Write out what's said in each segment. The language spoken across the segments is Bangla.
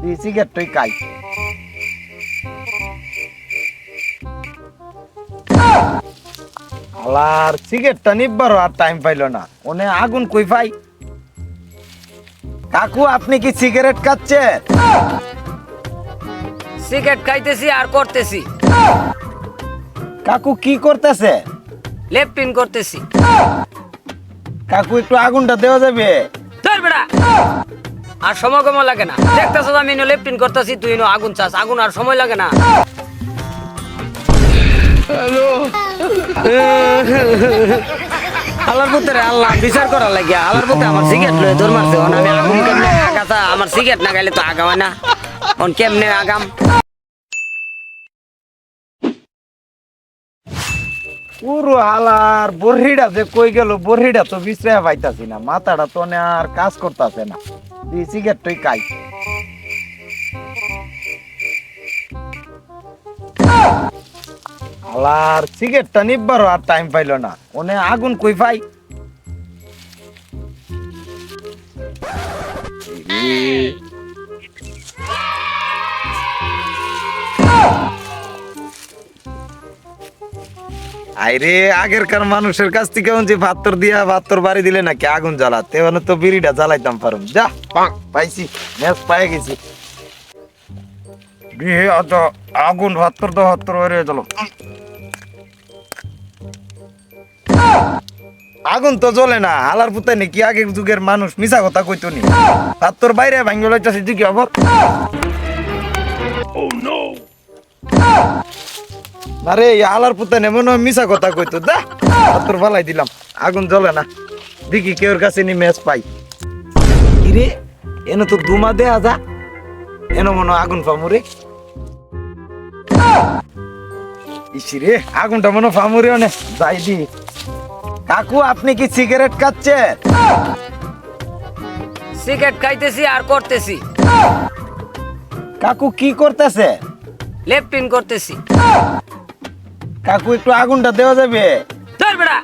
তুই সিগারেটটাই খাই আলার সিগারেটটা নিবারও আর টাইম পাইলো না। ওনে আগুন কই পাই? কাকু আপনি কি সিগারেট খাচ্ছেন? সিগারেট খাইতেছি আর করতেছি। কাকু কি করতেছে? লেপটিন করতেছি। কাকু একটু আগুনটা দেওয়া যাবে। ধর বেড়া। আর সময় কম লাগে না। দেখতেছ আমি ইনো লেপটিন করতেছি তুই ইনো আগুন চাস। আগুন আর সময় লাগে না। আল্লাহর পুত্রে আল্লাহ বিচার করার লাগিয়া। আল্লাহর পুত্রে আমার সিগারেট লয়ে দৌড় মারছে। অন আমি আগুন কেমনে আগাতা আমার সিগারেট না গাইলে তো আগাওয়া না। অন কেমনে আগাম? পুরো হালার যে কই গেল বরহিটা তো বিশ্রায় পাইতাছি না। মাথাটা তো আর কাজ করতেছে না। তুই সিগারেটটাই খাই আলার সিগারেটটা নিবারও আর টাইম পাইলো না ওনে আগুন কই পাই আইরে আগেরকার মানুষের কাছ থেকে যে ভাতর দিয়া ভাতর বাড়ি দিলে নাকি আগুন জ্বালাতে? মানে তো বিড়িটা জ্বালাইতাম পারুম। যা পাইছি ম্যাচ পাই গেছি। অত আগুন ভাতর তো ভাতর হয়ে গেল। আগুন তো জ্বলে না হালার পুতাই নাকি আগের যুগের মানুষ মিছা কথা কইতো নি। ভাতর বাইরে ভাঙ্গি লাইতাছে খবর? আরে আলার নেমো না মিশা কথা কইতো দা। তোর ভালাই দিলাম আগুন জ্বলে না। দেখি কেউর কাছে নি ম্যাচ পাই কিরে এনে তো দুমা দেয়া যা। এনে মনে আগুন ফামুরে ইসিরে আগুনটা মনে ফামুরে অনে। যাই দি। কাকু আপনি কি সিগারেট খাচ্ছেন? সিগারেট খাইতেছি আর করতেছি। কাকু কি করতেছে? লেপটিন করতেছি। কাকু একটু আগুনটা দেওয়া যাবে? ধর বেড়া।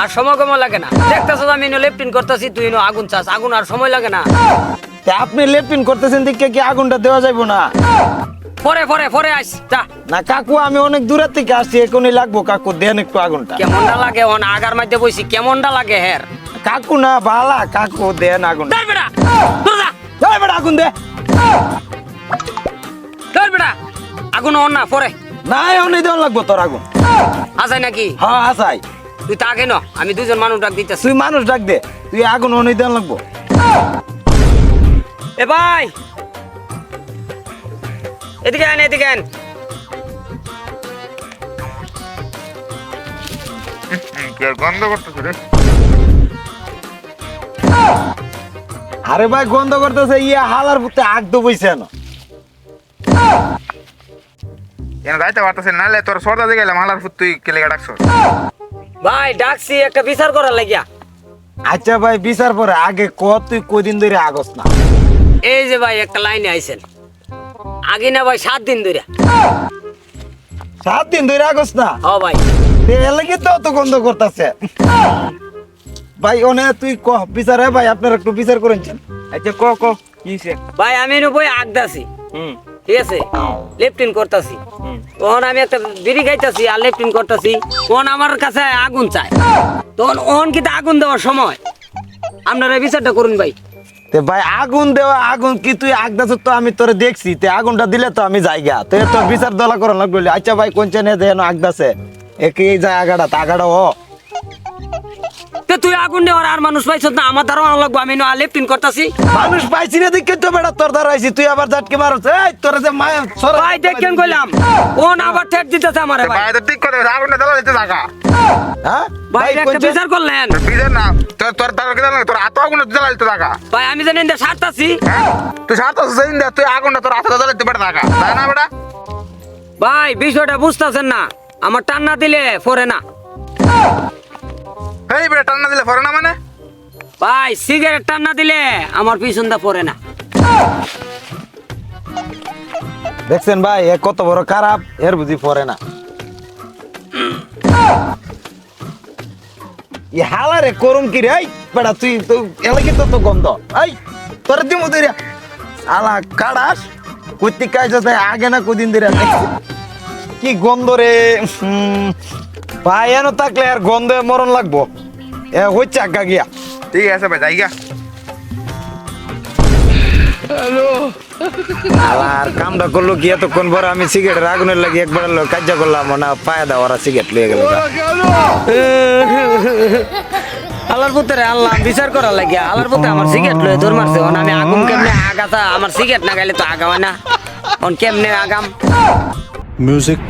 আর সময় কম লাগে না। দেখতেছ আমি ইনো লেপটিন করতেছি তুই আগুন চাস। আগুন আর সময় লাগে না। তা আপনি লেপিন করতেছেন দিকে কি আগুনটা দেওয়া যাবে না? পরে পরে পরে আইস যা। না কাকু আমি অনেক দূরের থেকে আসছি এখনই লাগবো। কাকু দেন একটু আগুনটা। কেমনটা লাগে? অন আগার মধ্যে বইছি কেমনটা লাগে হের? কাকু না বালা। কাকু দেন আগুন। ধর বেড়া ধর যা এই বেটা আগুন দে। ধর বেড়া। আগুন অন না পরে। না এখনই দেন লাগবো তোর আগুন। আসাই নাকি? হ্যাঁ আসাই তুই তাকে ন আমি দুজন মানুষ ডাক দিতেছি। তুই মানুষ ডাক দে তুই আগুন অনেক দেন লাগবো। এ ভাই! এদিকে আন এদিকে আন গন্ধ করতেছে রে। আরে ভাই গন্ধ করতেছে ইয়ে হালার পুতে আগ তো বইছে না যাইতে নাহলে তোর সর্দা দিয়ে গেলাম হালার ফুট তুই কেলে ডাকছ ভাই ডাকছি একটা বিচার করার লাগিয়া। আচ্ছা ভাই বিচার পরে আগে ক তুই কদিন ধরে আগস না? এই যে ভাই একটা লাইনে আইছেন। আগে না ভাই সাত দিন ধরে। সাত দিন ধরে আগস না? হ ভাই। এলাকি তো অত গন্ধ করতেছে। ভাই ওনে তুই ক বিচার হয় ভাই আপনারা একটু বিচার করেছেন আচ্ছা ক ক কি সে ভাই আমি নো বই আগদাছি। হুম। ঠিক আছে? লেফটিন করতাছি। তখন আমি একটা বিড়ি খাইতাছি আর লেফটিন করতাছি। তখন আমার কাছে আগুন চায়। তখন ওহন কিন্তু আগুন দেওয়ার সময়। আপনারা বিচারটা করুন ভাই। তে ভাই আগুন দেওয়া আগুন কি তুই আগদাছ তো আমি তোরে দেখছি। তে আগুনটা দিলে তো আমি জায়গা। তো তো বিচার দলা করা লাগবে আচ্ছা ভাই কোন চেনে দেন আগদাছে একই যায় আগাড়া তা আগাড়া ও আগুন আর মানুষ পাইছ না আমার দ্বারা লাগবো আমি নো লেফটিন করতাছি। মানুষ পাইছি না দেখে তো বেটা তোর দ্বারা আইছি তুই আবার ঝাটকে মারছ এই তোর যে মায়া সরা ভাই দেখেন কইলাম ওন আবার ঠেট দিতেছে আমারে ভাই। ভাই তো ঠিক করে দিতে থাকা। হ্যাঁ? ভাই একটা বিচার করলেন। বিজয় না তোর তোর তার কেন তোর হাত আগুনটা জ্বালা দিতে থাকা। ভাই আমি জানি না সারতাছি। হ্যাঁ? তুই সেই দে তুই আগুনটা তোর হাতে জ্বালা দিতে পারে থাকা তাই না বেটা? ভাই বিষয়টা বুঝতাছেন না আমার টান্না দিলে পরে না। এই বেটা টান্না দিলে ফরে না মানে? ভাই সিগারেট টান্না দিলে আমার পিছনটা পরে না। দেখছেন ভাই এ কত বড় খারাপ এর বুঝি পড়ে না। ই হালারে করুম কি রে? এই বেটা তুই তো এলাকি তো তো গন্ধ। এই তোর দিমু দইরা আলা কাড়াস কইতে কাজ আগে না কদিন ধরে কি গন্ধ রে? উম, ভাই এনো থাকলে আর গন্ধে মরণ লাগবো। এ হচ্ছে আজ্ঞা গিয়া। ঠিক আছে ভাই যাই গা। আর কামটা করল কি এতক্ষণ পরে আমি সিগারেটের আগুনের লাগি একবার কাজ করলাম না পায়ে দাও ওরা সিগারেট লিয়ে গেল আল্লাহর পুত্রে আল্লাহ বিচার করা লাগিয়া আল্লাহর পুত্রে আমার সিগারেট লয়ে দৌড় মারছে। ওন আমি আগুন কেমনে আগাতা আমার সিগারেট না গাইলে তো আগা হয় না। ওন কেমনে আগাম? Music.